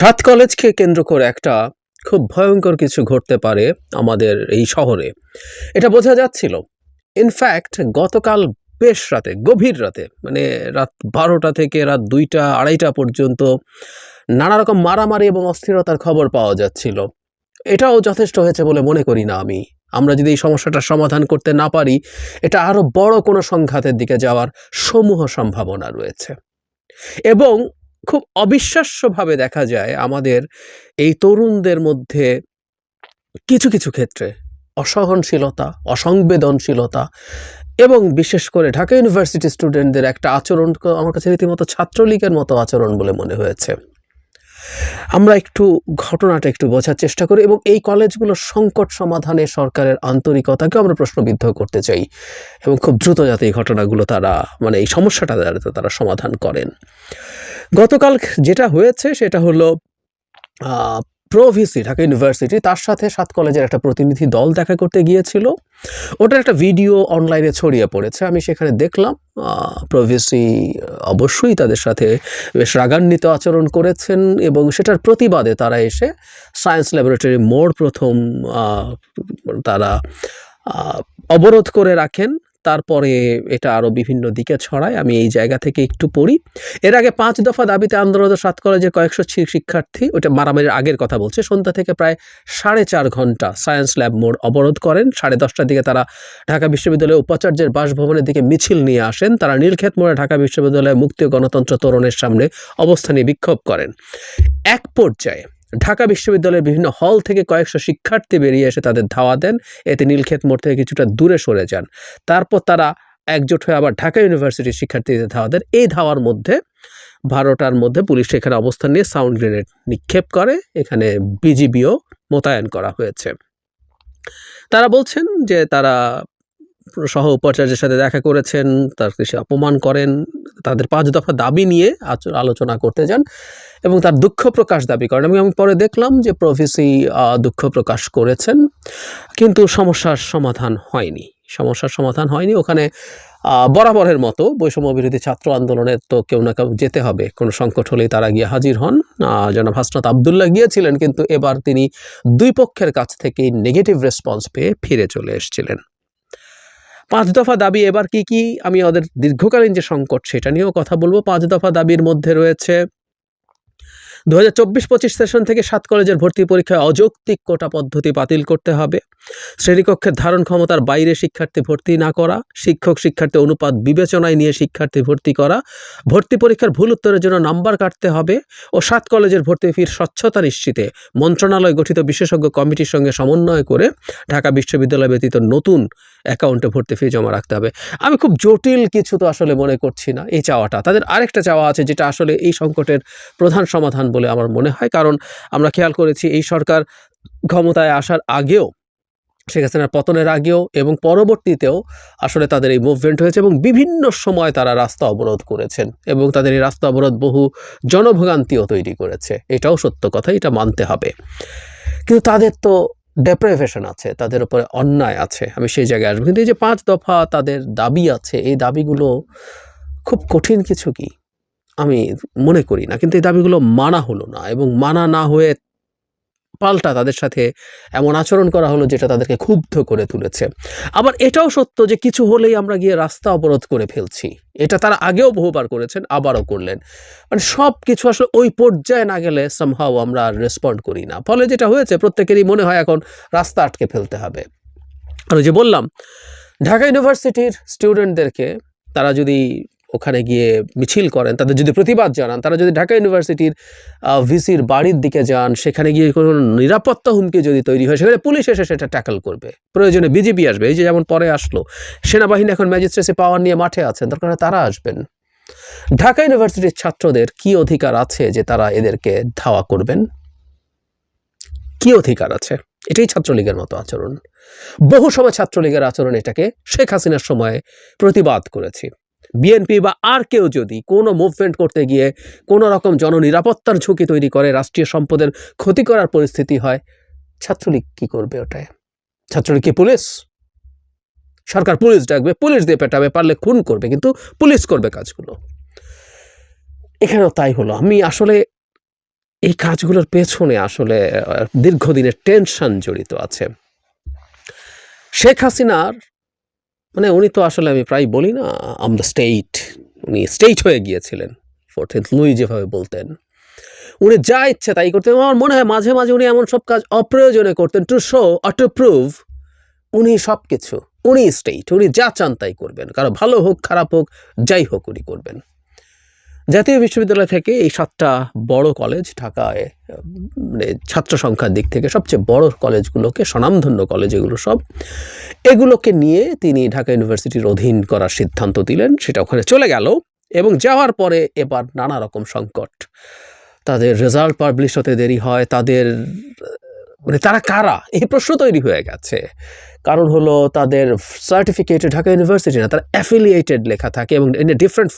সাত কলেজকে কেন্দ্র করে একটা খুব ভয়ঙ্কর কিছু ঘটতে পারে আমাদের এই শহরে। এটা বোঝা যাচ্ছিল। ইনফ্যাক্ট গতকাল বেশ রাতে, গভীর রাতে মানে রাত বারোটা থেকে রাত দুইটা, আড়াইটা পর্যন্ত নানা রকম মারামারি এবং অস্থিরতার খবর পাওয়া যাচ্ছিল। এটাও যথেষ্ট হয়েছে বলে মনে করি না আমি। আমরা যদি এই সমস্যাটার সমাধান করতে না পারি, এটা আরও বড় কোনো সংঘাতের দিকে যাওয়ার সমূহ সম্ভাবনা রয়েছে। এবং খুব অবিশ্বাস্যভাবে দেখা যায় আমাদের এই তরুণদের মধ্যে কিছু কিছু ক্ষেত্রে অসহনশীলতা, অসংবেদনশীলতা এবং বিশেষ করে ঢাকা ইউনিভার্সিটি স্টুডেন্টদের একটা আচরণ, আমার কাছে রীতিমতো ছাত্রলীগের মতো আচরণ বলে মনে হয়েছে। আমরা একটু ঘটনাটা একটু বোঝার চেষ্টা করি এবং এই কলেজগুলোর সংকট সমাধানে সরকারের আন্তরিকতাকে আমরা প্রশ্নবিদ্ধ করতে চাই এবং খুব দ্রুত যাতে এই ঘটনাগুলো তারা মানে এই সমস্যাটা যাতে তারা সমাধান করেন। গতকাল যেটা হয়েছে সেটা হলো প্রভিসি ঢাকা ইউনিভার্সিটি তার সাথে সাত কলেজের একটা প্রতিনিধি দল দেখা করতে গিয়েছিল। ওটার একটা ভিডিও অনলাইনে ছড়িয়ে পড়েছে। আমি সেখানে দেখলাম প্রভিসি অবশ্যই তাদের সাথে বেশ রাগান্বিত আচরণ করেছেন এবং সেটার প্রতিবাদে তারা এসে সায়েন্স ল্যাবরেটরি মোড় প্রথম তারা অবরোধ করে রাখেন। তারপরে এটা আরও বিভিন্ন দিকে ছড়ায়। আমি এই জায়গা থেকে একটু পড়ি। এর আগে পাঁচ দফা দাবিতে আন্দোলনরত সাত কলেজের কয়েকশো শিক্ষার্থী, ওটা মারামারির আগের কথা বলছে, সন্ধ্যা থেকে প্রায় সাড়ে চার ঘণ্টা সায়েন্স ল্যাব মোড় অবরোধ করেন। সাড়ে দশটার দিকে তারা ঢাকা বিশ্ববিদ্যালয়ের উপাচার্যের বাসভবনের দিকে মিছিল নিয়ে আসেন। তারা নীলক্ষেত মোড়ে ঢাকা বিশ্ববিদ্যালয়ে মুক্তি গণতন্ত্র তোরণের সামনে অবস্থানে বিক্ষোভ করেন। এক পর্যায়ে ঢাকা বিশ্ববিদ্যালয়ের বিভিন্ন হল থেকে কয়েকশো শিক্ষার্থী বেরিয়ে এসে তাদের ধাওয়া দেন। এতে নীলক্ষেত মোড় থেকে কিছুটা দূরে সরে যান। তারপর তারা একজোট হয়ে আবার ঢাকা ইউনিভার্সিটির শিক্ষার্থীদের ধাওয়া দেন। এই ধাওয়ার মধ্যে বারোটার মধ্যে পুলিশ এখানে অবস্থান নিয়ে সাউন্ড গ্রেনেড নিক্ষেপ করে। এখানে বিজিবিও মোতায়েন করা হয়েছে। তারা বলছেন যে তারা সহ উপাচার্যের সাথে দেখা করেছেন, তার সে অপমান করেন, তাদের পাঁচ দফা দাবি নিয়ে আলোচনা করতে যান এবং তার দুঃখ প্রকাশ দাবি করেন। এবং আমি পরে দেখলাম যে প্রভিসি দুঃখ প্রকাশ করেছেন, কিন্তু সমস্যার সমাধান হয়নি। সমস্যার সমাধান হয়নি। ওখানে বরাবরের মতো বৈষম্য বিরোধী ছাত্র আন্দোলনে তো কেউ না কেউ যেতে হবে। কোনো সংকট হলেই তারা গিয়ে হাজির হন। জনাব হাসনাত আবদুল্লাহ গিয়েছিলেন, কিন্তু এবার তিনি দুই পক্ষের কাছ থেকেই নেগেটিভ রেসপন্স পেয়ে ফিরে চলে এসেছিলেন। পাঁচ দফা দাবি এবার কি কি? আমি ওদের দীর্ঘকালীন যে সংকট, সেটা নিয়েও কথা বলব। পাঁচ দফা দাবির মধ্যে রয়েছে দু হাজার চব্বিশ পঁচিশ সেশন থেকে সাত কলেজের ভর্তি পরীক্ষায় অযৌক্তিক কোটা পদ্ধতি বাতিল করতে হবে। শ্রেণীকক্ষের ধারণ ক্ষমতার বাইরে শিক্ষার্থী ভর্তি না করা, শিক্ষক শিক্ষার্থী অনুপাত বিবেচনায় নিয়ে শিক্ষার্থী ভর্তি করা, ভর্তি পরীক্ষার ভুল উত্তরের জন্য নাম্বার কাটতে হবে ও সাত কলেজের ভর্তি ফির স্বচ্ছতা নিশ্চিতে মন্ত্রণালয় গঠিত বিশেষজ্ঞ কমিটির সঙ্গে সমন্বয় করে ঢাকা বিশ্ববিদ্যালয় ব্যতীত নতুন অ্যাকাউন্টে ভর্তি ফি জমা রাখতে হবে। আমি খুব জটিল কিছু তো আসলে মনে করছি না এই চাওয়াটা। তাদের আরেকটা চাওয়া আছে যেটা আসলে এই সংকটের প্রধান সমাধান বলে আমার মনে হয়। কারণ আমরা খেয়াল করেছি এই সরকার ক্ষমতায় আসার আগেও, শেখ হাসিনার পতনের আগেও এবং পরবর্তীতেও আসলে তাদের এই মুভমেন্ট হয়েছে এবং বিভিন্ন সময় তারা রাস্তা অবরোধ করেছেন এবং তাদের এই রাস্তা অবরোধ বহু জনভোগান্তিও তৈরি করেছে। এটাও সত্য কথা, এটা মানতে হবে। কিন্তু তাদের তো ডেপ্রাইভেশন আছে, তাদের উপরে অন্যায় আছে, আমি সেই জায়গায় আসব। কিন্তু এই যে পাঁচ দফা তাদের দাবি আছে, এই দাবিগুলো খুব কঠিন কিছু কি? আমি মনে করি না। কিন্তু এই দাবিগুলো মানা হলো না এবং মানা না হয়ে পাল্টা তাদের সাথে এমন আচরণ করা হলো যেটা তাদেরকে ক্ষুব্ধ করে তুলেছে। আবার এটাও সত্য যে কিছু হলেই আমরা গিয়ে রাস্তা অবরোধ করে ফেলছি। এটা তারা আগেও বহুবার করেছেন, আবারও করলেন। মানে সব কিছু আসলে ওই পর্যায়ে না গেলে সামহাও আমরা রেসপন্ড করি না। ফলে যেটা হয়েছে, প্রত্যেকেরই মনে হয় এখন রাস্তা আটকে ফেলতে হবে। আর যে বললাম, ঢাকা ইউনিভার্সিটির স্টুডেন্টদেরকে তারা যদি ওখানে গিয়ে মিছিল করেন, তাদের যদি প্রতিবাদ জানান, তারা যদি ঢাকা ইউনিভার্সিটির ভিসির বাড়ির দিকে যান, সেখানে গিয়ে কোনো নিরাপত্তা হুমকি যদি তৈরি হয়, সেখানে পুলিশ এসে সেটা ট্যাকল করবে। প্রয়োজনে বিজেপি আসবে, এই যে যেমন পরে আসলো, সেনাবাহিনী এখন ম্যাজিস্ট্রেসি পাওয়ার নিয়ে মাঠে আছেন দরকার হয় তারা আসবেন। ঢাকা ইউনিভার্সিটির ছাত্রদের কি অধিকার আছে যে তারা এদেরকে ধাওয়া করবেন? কি অধিকার আছে? এটাই ছাত্রলীগের মতো আচরণ। বহু সময় ছাত্রলীগের আচরণ এটাকে শেখ হাসিনার সময়ে প্রতিবাদ করেছি। বিএনপি বা আর কেউ যদি কোনো মুভমেন্ট করতে গিয়ে কোনো রকম জননিরাপত্তার ঝুঁকি তৈরি করে, রাষ্ট্রীয় সম্পদের ক্ষতি করার পরিস্থিতি হয়, ছাত্রলীগ কি করবে ওটায়? ছাত্রলীগ কি পুলিশ? সরকার পুলিশ ডাকবে, পুলিশ দিয়ে পেটাবে, পারলে খুন করবে, কিন্তু পুলিশ করবে কাজগুলো। এখানেও তাই হলো। আমি আসলে এই কাজগুলোর পেছনে আসলে দীর্ঘদিনের টেনশন জড়িত আছে। শেখ হাসিনার মানে উনি তো আসলে আমি প্রায় বলি না আম দ্য স্টেট উনি স্টেট হয়ে গিয়েছিলেন ফোর্থেন্থ লুই যেভাবে বলতেন। উনি যা ইচ্ছে তাই করতেন। আমার মনে হয় মাঝে মাঝে উনি এমন সব কাজ অপ্রয়োজনে করতেন টু শো আর টু প্রুভ উনি সব কিছু উনি স্টেট উনি যা চান তাই করবেন, কারও ভালো হোক, খারাপ হোক, যাই হোক উনি করবেন। জাতীয় বিশ্ববিদ্যালয় থেকে এই সাতটা বড় কলেজ ঢাকায় মানে ছাত্র সংখ্যার দিক থেকে সবচেয়ে বড় কলেজগুলোকে স্বনামধন্য কলেজ এগুলো সব, এগুলোকে নিয়ে তিনি ঢাকা ইউনিভার্সিটির অধীন করার সিদ্ধান্ত দিলেন। সেটা ওখানে চলে গেল এবং যাওয়ার পরে এবার নানা রকম সংকট। তাদের রেজাল্ট পাবলিশ হতে দেরি হয়, তাদের মানে তারা কারা? এই প্রশ্ন তৈরি হয়ে গেছে। কারণ হলো তাদের সার্টিফিকেটে ঢাকা ইউনিভার্সিটি না, তারা অ্যাফিলিয়েটেড লেখা থাকে এবং ইন ডিফারেন্ট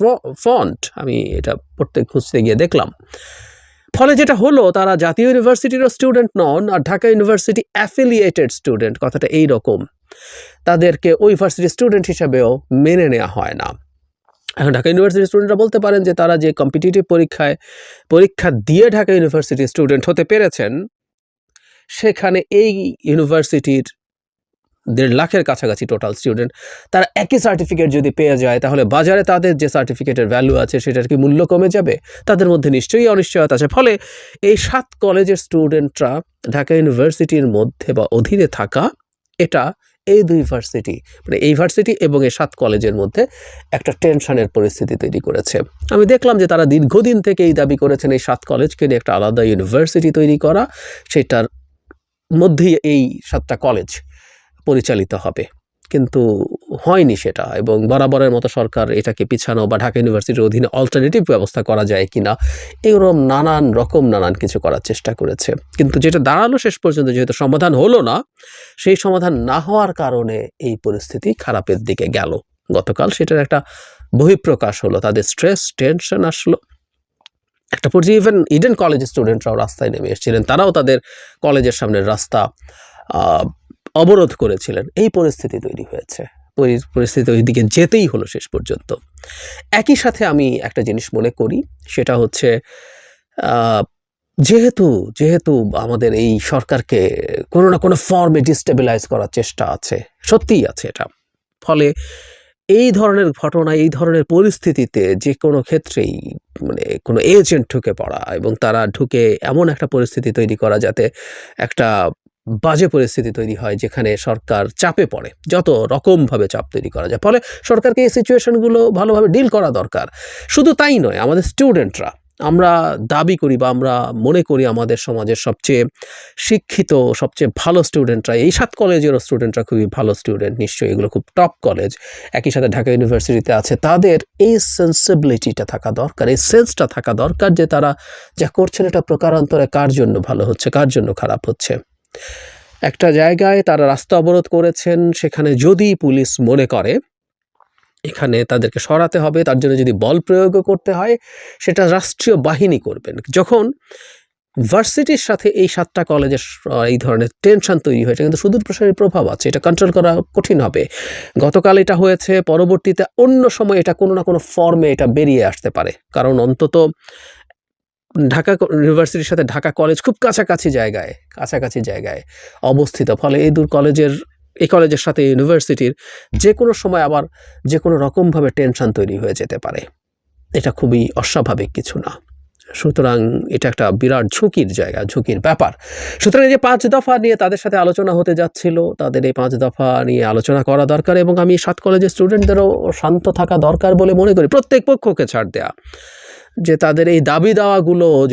ফন্ট আমি এটা পড়তে খুঁজতে গিয়ে দেখলাম। ফলে যেটা হলো, তারা জাতীয় ইউনিভার্সিটিরও স্টুডেন্ট নন আর ঢাকা ইউনিভার্সিটি অ্যাফিলিয়েটেড স্টুডেন্ট কথাটা এই রকম। তাদেরকে ওই ভার্সিটির স্টুডেন্ট হিসাবেও মেনে নেওয়া হয় না। এখন ঢাকা ইউনিভার্সিটির স্টুডেন্টরা বলতে পারেন যে তারা যে কম্পিটিটিভ পরীক্ষায়, পরীক্ষা দিয়ে ঢাকা ইউনিভার্সিটির স্টুডেন্ট হতে পেরেছেন সেখানে এই ইউনিভার্সিটির দেড় লাখের কাছাকাছি টোটাল স্টুডেন্ট তারা একই সার্টিফিকেট যদি পেয়ে যায়, তাহলে বাজারে তাদের যে সার্টিফিকেটের ভ্যালু আছে, সেটার কি মূল্য কমে যাবে? তাদের মধ্যে নিশ্চয়ই অনিশ্চয়তা আছে। ফলে এই সাত কলেজের স্টুডেন্টরা ঢাকা ইউনিভার্সিটির মধ্যে বা অধীনে থাকা, এটা এই দুই ভার্সিটি মানে এই ভার্সিটি এবং এই সাত কলেজের মধ্যে একটা টেনশনের পরিস্থিতি তৈরি করেছে। আমি দেখলাম যে তারা দীর্ঘদিন থেকে এই দাবি করেছেন, এই সাত কলেজকে নিয়ে একটা আলাদা ইউনিভার্সিটি তৈরি করা, সেটার মধ্যেই এই সাতটা কলেজ পরিচালিত হবে। কিন্তু হয়নি সেটা এবং বরাবরের মতো সরকার এটাকে পিছানো বা ঢাকা ইউনিভার্সিটির অধীনে অল্টারনেটিভ ব্যবস্থা করা যায় কিনা এরকম নানান রকম নানান কিছু করার চেষ্টা করেছে। কিন্তু যেটা দাঁড়াল শেষ পর্যন্ত, যেহেতু সমাধান হলো না, সেই সমাধান না হওয়ার কারণে এই পরিস্থিতি খারাপের দিকে গেল। গতকাল সেটার একটা বহিঃপ্রকাশ হলো, তাদের স্ট্রেস টেনশন আসলো। একটা পর্যায়ে ইভেন ইডেন কলেজের স্টুডেন্টরাও রাস্তায় নেমে এসেছিলেন। তারাও তাদের কলেজের সামনের রাস্তা অবরোধ করেছিলেন। এই পরিস্থিতি তৈরি হয়েছে। পরি- পরিস্থিতি ওই দিকে যেতেই হলো শেষ পর্যন্ত। একই সাথে আমি একটা জিনিস মনে করি, সেটা হচ্ছে যেহেতু যেহেতু আমাদের এই সরকারকে কোনো না কোনো ফর্মে ডিস্টেবিলাইজ করার চেষ্টা আছে, সত্যিই আছে এটা। ফলে এই ধরনের ঘটনা, এই ধরনের পরিস্থিতিতে যে কোনো ক্ষেত্রেই মানে কোনো এজেন্ট ঢুকে পড়া এবং তারা ঢুকে এমন একটা পরিস্থিতি তৈরি করা যাতে একটা বাজে পরিস্থিতি তৈরি হয় যেখানে সরকার চাপে পড়ে, যত রকমভাবে চাপ তৈরি করা যায়। ফলে সরকারকে এই সিচুয়েশনগুলো ভালোভাবে ডিল করা দরকার। শুধু তাই নয়, আমাদের স্টুডেন্টরা আমরা দাবি করি বা আমরা মনে করি আমাদের সমাজের সবচেয়ে শিক্ষিত, সবচেয়ে ভালো স্টুডেন্টরা এই সাত কলেজেরও স্টুডেন্টরা খুবই ভালো স্টুডেন্ট নিশ্চয়ই এগুলো খুব টপ কলেজ একই সাথে ঢাকা ইউনিভার্সিটিতে আছে, তাদের এই সেন্সিবিলিটিটা থাকা দরকার, এই সেন্সটা থাকা দরকার যে তারা যা করছেন এটা প্রকারান্তরে কার জন্য ভালো হচ্ছে, কার জন্য খারাপ হচ্ছে। একটা জায়গায় তারা রাস্তা অবরোধ করেছেন, সেখানে যদি পুলিশ মনে করে এখানে তাদেরকে সরাতে হবে, তার জন্য যদি বল প্রয়োগও করতে হয়, সেটা রাষ্ট্রীয় বাহিনী করবেন। যখন ভার্সিটির সাথে এই সাতটা কলেজের এই ধরনের টেনশন তৈরি হয়েছে, কিন্তু সুদূর প্রসারী প্রভাব আছে, এটা কন্ট্রোল করা কঠিন হবে। গতকাল এটা হয়েছে, পরবর্তীতে অন্য সময় এটা কোনো না কোনো ফর্মে এটা বেরিয়ে আসতে পারে। কারণ অন্তত ঢাকা ইউনিভার্সিটির সাথে ঢাকা কলেজ খুব কাছাকাছি জায়গায় কাছাকাছি জায়গায় অবস্থিত। ফলে এই দূর কলেজের এই কলেজের সাথে ইউনিভার্সিটির যে কোনো সময় আবার যে কোনো রকমভাবে টেনশন তৈরি হয়ে যেতে পারে। এটা খুবই অস্বাভাবিক কিছু না। সুতরাং এটা একটা বিরাট ঝুঁকির জায়গা, ঝুঁকির ব্যাপার। সুতরাং এই যে পাঁচ দফা নিয়ে তাদের সাথে আলোচনা হতে যাচ্ছিল, তাদের এই পাঁচ দফা নিয়ে আলোচনা করা দরকার এবং আমি সাত কলেজের স্টুডেন্টদেরও শান্ত থাকা দরকার বলে মনে করি। প্রত্যেক পক্ষকে ছাড় দেয়া। যে তাদের এই দাবি দাওয়াগুলো